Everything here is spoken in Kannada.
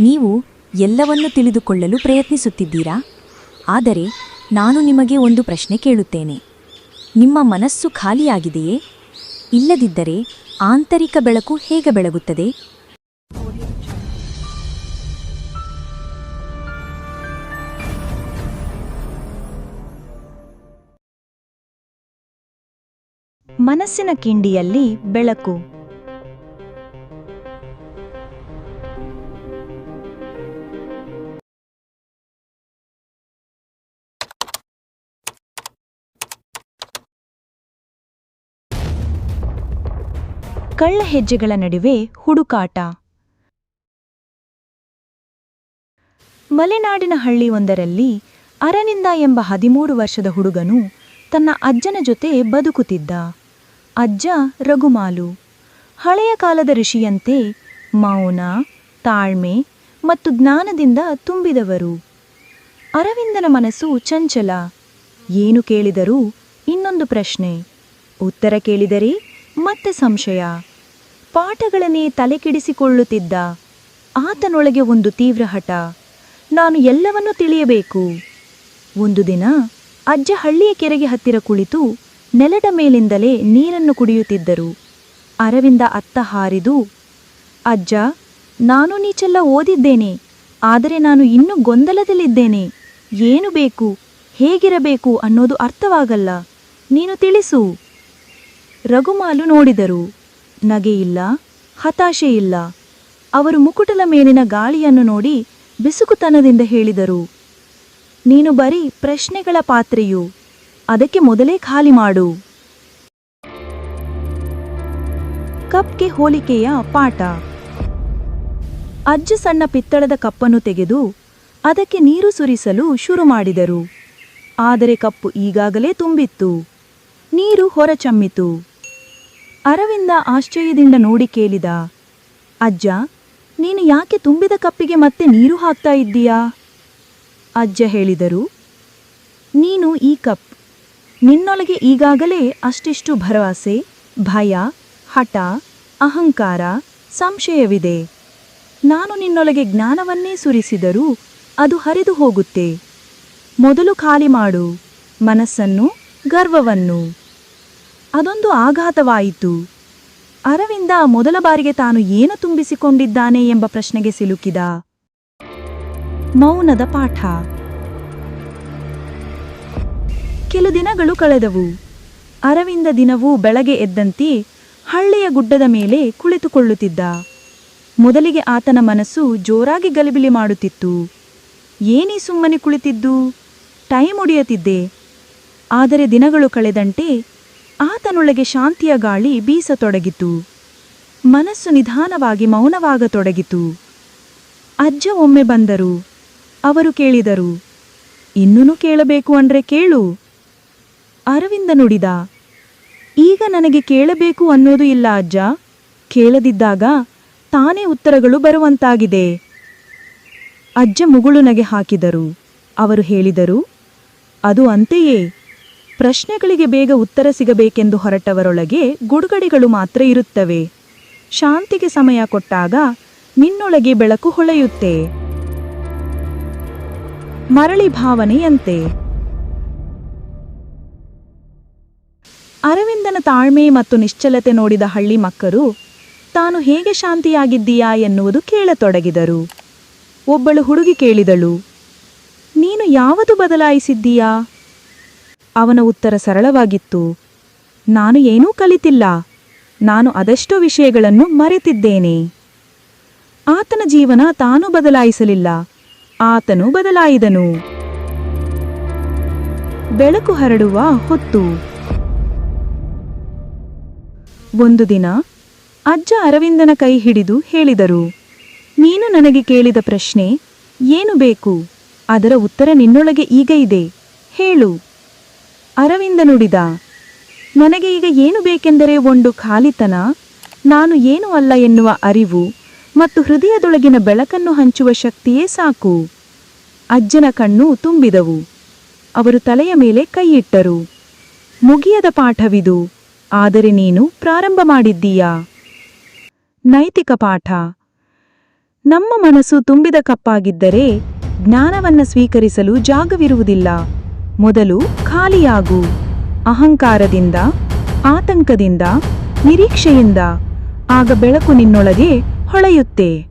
ನೀವು ಎಲ್ಲವನ್ನು ತಿಳಿದುಕೊಳ್ಳಲು ಪ್ರಯತ್ನಿಸುತ್ತಿದ್ದೀರಾ? ಆದರೆ ನಾನು ನಿಮಗೆ ಒಂದು ಪ್ರಶ್ನೆ ಕೇಳುತ್ತೇನೆ. ನಿಮ್ಮ ಮನಸ್ಸು ಖಾಲಿಯಾಗಿದೆಯೇ? ಇಲ್ಲದಿದ್ದರೆ ಆಂತರಿಕ ಬೆಳಕು ಹೇಗೆ ಬೆಳಗುತ್ತದೆ? ಮನಸ್ಸಿನ ಕಿಂಡಿಯಲ್ಲಿ ಬೆಳಕು. ಕಳ್ಳ ಹೆಜ್ಜೆಗಳ ನಡುವೆ ಹುಡುಕಾಟ. ಮಲೆನಾಡಿನ ಹಳ್ಳಿಯೊಂದರಲ್ಲಿ ಅರನಿಂದ ಎಂಬ ಹದಿಮೂರು ವರ್ಷದ ಹುಡುಗನು ತನ್ನ ಅಜ್ಜನ ಜೊತೆ ಬದುಕುತ್ತಿದ್ದ. ಅಜ್ಜ ರಘುಮಾಲು. ಹಳೆಯ ಕಾಲದ ಋಷಿಯಂತೆ ಮೌನ, ತಾಳ್ಮೆ ಮತ್ತು ಜ್ಞಾನದಿಂದ ತುಂಬಿದವರು. ಅರವಿಂದನ ಮನಸ್ಸು ಚಂಚಲ. ಏನು ಕೇಳಿದರೂ ಇನ್ನೊಂದು ಪ್ರಶ್ನೆ. ಉತ್ತರ ಕೇಳಿದರೆ ಮತ್ತೆ ಸಂಶಯ. ಪಾಠಗಳನ್ನೇ ತಲೆಕೆಡಿಸಿಕೊಳ್ಳುತ್ತಿದ್ದ. ಆತನೊಳಗೆ ಒಂದು ತೀವ್ರ ಹಠ. ನಾನು ಎಲ್ಲವನ್ನೂ ತಿಳಿಯಬೇಕು. ಒಂದು ದಿನ ಅಜ್ಜ ಹಳ್ಳಿಯ ಕೆರೆಗೆ ಹತ್ತಿರ ಕುಳಿತು ನೆಲದ ಮೇಲಿಂದಲೇ ನೀರನ್ನು ಕುಡಿಯುತ್ತಿದ್ದರು. ಅರವಿಂದ ಅತ್ತ ಹಾರಿದು, ಅಜ್ಜ, ನಾನು ನೀಚೆಲ್ಲ ಓದಿದ್ದೇನೆ, ಆದರೆ ನಾನು ಇನ್ನೂ ಗೊಂದಲದಲ್ಲಿದ್ದೇನೆ. ಏನು ಬೇಕು, ಹೇಗಿರಬೇಕು ಅನ್ನೋದು ಅರ್ಥವಾಗಲ್ಲ. ನೀನು ತಿಳಿಸು. ರಘುಮಾಲು ನೋಡಿದರು. ನಗೆಯಿಲ್ಲ ಹತಾಶೆ ಇಲ್ಲ. ಅವರು ಮುಕುಟಲ ಮೇಲಿನ ಗಾಳಿಯನ್ನು ನೋಡಿ ಬಿಸುಕುತನದಿಂದ ಹೇಳಿದರು, ನೀನು ಬರೀ ಪ್ರಶ್ನೆಗಳ ಪಾತ್ರೆಯು, ಅದಕ್ಕೆ ಮೊದಲೇ ಖಾಲಿ ಮಾಡು. ಕಪ್ಗೆ ಹೋಲಿಕೆಯ ಪಾಠ. ಅಜ್ಜ ಸಣ್ಣ ಪಿತ್ತಳದ ಕಪ್ಪನ್ನು ತೆಗೆದು ಅದಕ್ಕೆ ನೀರು ಸುರಿಸಲು ಶುರು ಮಾಡಿದರು. ಆದರೆ ಕಪ್ಪು ಈಗಾಗಲೇ ತುಂಬಿತ್ತು. ನೀರು ಹೊರಚಮ್ಮಿತು. ಅರವಿಂದ ಆಶ್ಚರ್ಯದಿಂದ ನೋಡಿ ಕೇಳಿದ, ಅಜ್ಜ, ನೀನು ಯಾಕೆ ತುಂಬಿದ ಕಪ್ಪಿಗೆ ಮತ್ತೆ ನೀರು ಹಾಕ್ತಾ ಇದ್ದೀಯಾ? ಅಜ್ಜ ಹೇಳಿದರು, ನೀನು ಈ ಕಪ್, ನಿನ್ನೊಳಗೆ ಈಗಾಗಲೇ ಅಷ್ಟಿಷ್ಟು ಭರವಸೆ, ಭಯ, ಹಠ, ಅಹಂಕಾರ, ಸಂಶಯವಿದೆ. ನಾನು ನಿನ್ನೊಳಗೆ ಜ್ಞಾನವನ್ನೇ ಸುರಿಸಿದರೂ ಅದು ಹರಿದು ಹೋಗುತ್ತೆ. ಮೊದಲು ಖಾಲಿ ಮಾಡು ಮನಸ್ಸನ್ನು, ಗರ್ವವನ್ನು. ಅದೊಂದು ಆಘಾತವಾಯಿತು. ಅರವಿಂದ ಮೊದಲ ಬಾರಿಗೆ ತಾನು ಏನು ತುಂಬಿಸಿಕೊಂಡಿದ್ದಾನೆ ಎಂಬ ಪ್ರಶ್ನೆಗೆ ಸಿಲುಕಿದ. ಮೌನದ ಪಾಠ. ಕೆಲ ದಿನಗಳು ಕಳೆದವು. ಅರವಿಂದ ದಿನವೂ ಬೆಳಗ್ಗೆ ಎದ್ದಂತೆ ಹಳ್ಳಿಯ ಗುಡ್ಡದ ಮೇಲೆ ಕುಳಿತುಕೊಳ್ಳುತ್ತಿದ್ದ. ಮೊದಲಿಗೆ ಆತನ ಮನಸ್ಸು ಜೋರಾಗಿ ಗಲಿಬಿಲಿ ಮಾಡುತ್ತಿತ್ತು. ಏನೀ ಸುಮ್ಮನೆ ಕುಳಿತಿದ್ದು? ಟೈಮ್ ಒಡೆಯುತ್ತಿದ್ದೆ. ಆದರೆ ದಿನಗಳು ಕಳೆದಂತೆ ಆತನೊಳಗೆ ಶಾಂತಿಯ ಗಾಳಿ ಬೀಸತೊಡಗಿತು. ಮನಸ್ಸು ನಿಧಾನವಾಗಿ ಮೌನವಾಗತೊಡಗಿತು. ಅಜ್ಜ ಒಮ್ಮೆ ಬಂದರು. ಅವರು ಕೇಳಿದರು ಇನ್ನೂ ಕೇಳಬೇಕು ಅಂದ್ರೆ ಕೇಳು. ಅರವಿಂದ ನುಡಿದ, ಈಗ ನನಗೆ ಕೇಳಬೇಕು ಅನ್ನೋದು ಇಲ್ಲ ಅಜ್ಜ. ಕೇಳದಿದ್ದಾಗ ತಾನೇ ಉತ್ತರಗಳು ಬರುವಂತಾಗಿದೆ. ಅಜ್ಜ ಮುಗುಳು ನಗೆ ಹಾಕಿದರು. ಅವರು ಹೇಳಿದರು, ಅದು ಅಂತೆಯೇ. ಪ್ರಶ್ನೆಗಳಿಗೆ ಬೇಗ ಉತ್ತರ ಸಿಗಬೇಕೆಂದು ಹೊರಟವರೊಳಗೆ ಗುಡುಗಡೆಗಳು ಮಾತ್ರ ಇರುತ್ತವೆ. ಶಾಂತಿಗೆ ಸಮಯ ಕೊಟ್ಟಾಗ ನಿನ್ನೊಳಗೆ ಬೆಳಕು ಹೊಳೆಯುತ್ತೆ. ಮರಳಿ ಭಾವನೆಯಂತೆ. ಅರವಿಂದನ ತಾಳ್ಮೆ ಮತ್ತು ನಿಶ್ಚಲತೆ ನೋಡಿದ ಹಳ್ಳಿ ಮಕ್ಕಳು ತಾನು ಹೇಗೆ ಶಾಂತಿಯಾಗಿದ್ದೀಯಾ? ಎನ್ನುವುದು ಕೇಳತೊಡಗಿದರು. ಒಬ್ಬಳು ಹುಡುಗಿ ಕೇಳಿದಳು, ನೀನು ಯಾವುದು ಬದಲಾಯಿಸಿದ್ದೀಯಾ? ಅವನ ಉತ್ತರ ಸರಳವಾಗಿತ್ತು, ನಾನು ಏನೂ ಕಲಿತಿಲ್ಲ. ನಾನು ಅದೆಷ್ಟೋ ವಿಷಯಗಳನ್ನು ಮರೆತಿದ್ದೇನೆ. ಆತನ ಜೀವನ ತಾನು ಬದಲಾಯಿಸಲಿಲ್ಲ. ಆತನು ಬದಲಾಯಿದನು. ಬೆಳಕು ಹರಡುವ ಹೊತ್ತು. ಒಂದು ದಿನ ಅಜ್ಜ ಅರವಿಂದನ ಕೈ ಹಿಡಿದು ಹೇಳಿದರು, ನೀನು ನನಗೆ ಕೇಳಿದ ಪ್ರಶ್ನೆ, ಏನು ಬೇಕು? ಅದರ ಉತ್ತರ ನಿನ್ನೊಳಗೆ ಈಗ ಇದೆ. ಹೇಳು. ಅರವಿಂದ ನುಡಿದ ನನಗೆ ಈಗ ಏನು ಬೇಕೆಂದರೆ ಒಂದು ಖಾಲಿತನ, ನಾನು ಏನು ಅಲ್ಲ ಎನ್ನುವ ಅರಿವು ಮತ್ತು ಹೃದಯದೊಳಗಿನ ಬೆಳಕನ್ನು ಹಂಚುವ ಶಕ್ತಿಯೇ ಸಾಕು. ಅಜ್ಜನ ಕಣ್ಣು ತುಂಬಿದವು. ಅವರು ತಲೆಯ ಮೇಲೆ ಕೈಯಿಟ್ಟರು. ಮುಗಿಯದ ಪಾಠವಿದು, ಆದರೆ ನೀನು ಪ್ರಾರಂಭ ಮಾಡಿದ್ದೀಯಾ? ನೈತಿಕ ಪಾಠ. ನಮ್ಮ ಮನಸ್ಸು ತುಂಬಿದ ಕಪ್ಪಾಗಿದ್ದರೆ ಜ್ಞಾನವನ್ನು ಸ್ವೀಕರಿಸಲು ಜಾಗವಿರುವುದಿಲ್ಲ. ಮೊದಲು ಖಾಲಿಯಾಗು. ಅಹಂಕಾರದಿಂದ ಆತಂಕದಿಂದ ನಿರೀಕ್ಷೆಯಿಂದ ಆಗ ಬೆಳಕು ನಿನ್ನೊಳಗೆ ಹೊಳೆಯುತ್ತೆ.